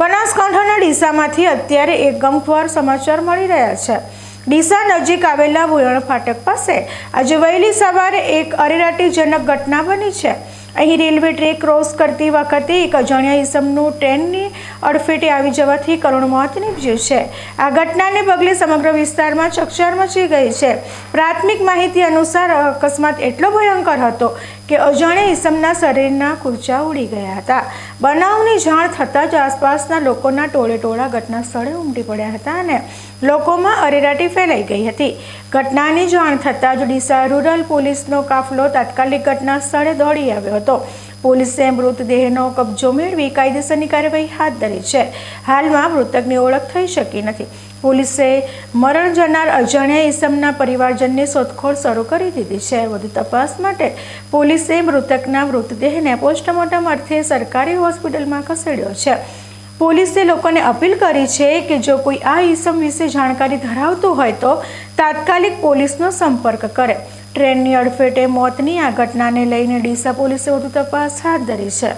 બનાસકાંઠાના ડીસામાંથી અત્યારે એક ગમખ્વાર સમાચાર મળી રહ્યા છે. ડીસા નજીક આવેલા ભુયણ ફાટક પાસે આજે વહેલી સવારે એક અરેરાટીજનક ઘટના બની છે. અહીં રેલવે ટ્રેક ક્રોસ કરતી વખતે એક અજાણ્યા ઇસમનું ટ્રેનની અડફેટે આવી જવાથી કરુણ મોત નીપજ્યું છે. આ ઘટનાને પગલે સમગ્ર વિસ્તારમાં ચકચાર મચી ગઈ છે. પ્રાથમિક માહિતી અનુસાર અકસ્માત એટલો ભયંકર હતો કે અજાણ્યા ઈસમના શરીરના ખુરચા ઉડી ગયા હતા. બનાવની જાણ થતાં જ આસપાસના લોકોના ટોળે ટોળા ઘટના સ્થળે ઉમટી પડ્યા હતા અને લોકોમાં અરેરાટી ફેલાઈ ગઈ હતી. ઘટનાની જાણ થતાં જ ડીસા રૂરલ પોલીસનો કાફલો તાત્કાલિક ઘટના સ્થળે દોડી આવ્યો હતો. પોલીસે મૃતદેહનો કબજો મેળવી કાયદેસરની કાર્યવાહી હાથ ધરી છે. હાલમાં મૃતકની ઓળખ થઈ શકી નથી. પોલીસે મરણ જનાર અજાણ્યા ઈસમના પરિવારજનની શોધખોળ શરૂ કરી દીધી છે. વધુ તપાસ માટે પોલીસે મૃતકના મૃતદેહને પોસ્ટમોર્ટમ અર્થે સરકારી હોસ્પિટલમાં ખસેડ્યો છે. પોલીસે લોકોને અપીલ કરી છે કે જો કોઈ આ ઈસમ વિશે જાણકારી ધરાવતું હોય તો તાત્કાલિક પોલીસનો સંપર્ક કરે. ટ્રેનની અડફેટે મોતની આ ઘટનાને લઈને ડીસા પોલીસે વધુ તપાસ હાથ ધરી છે.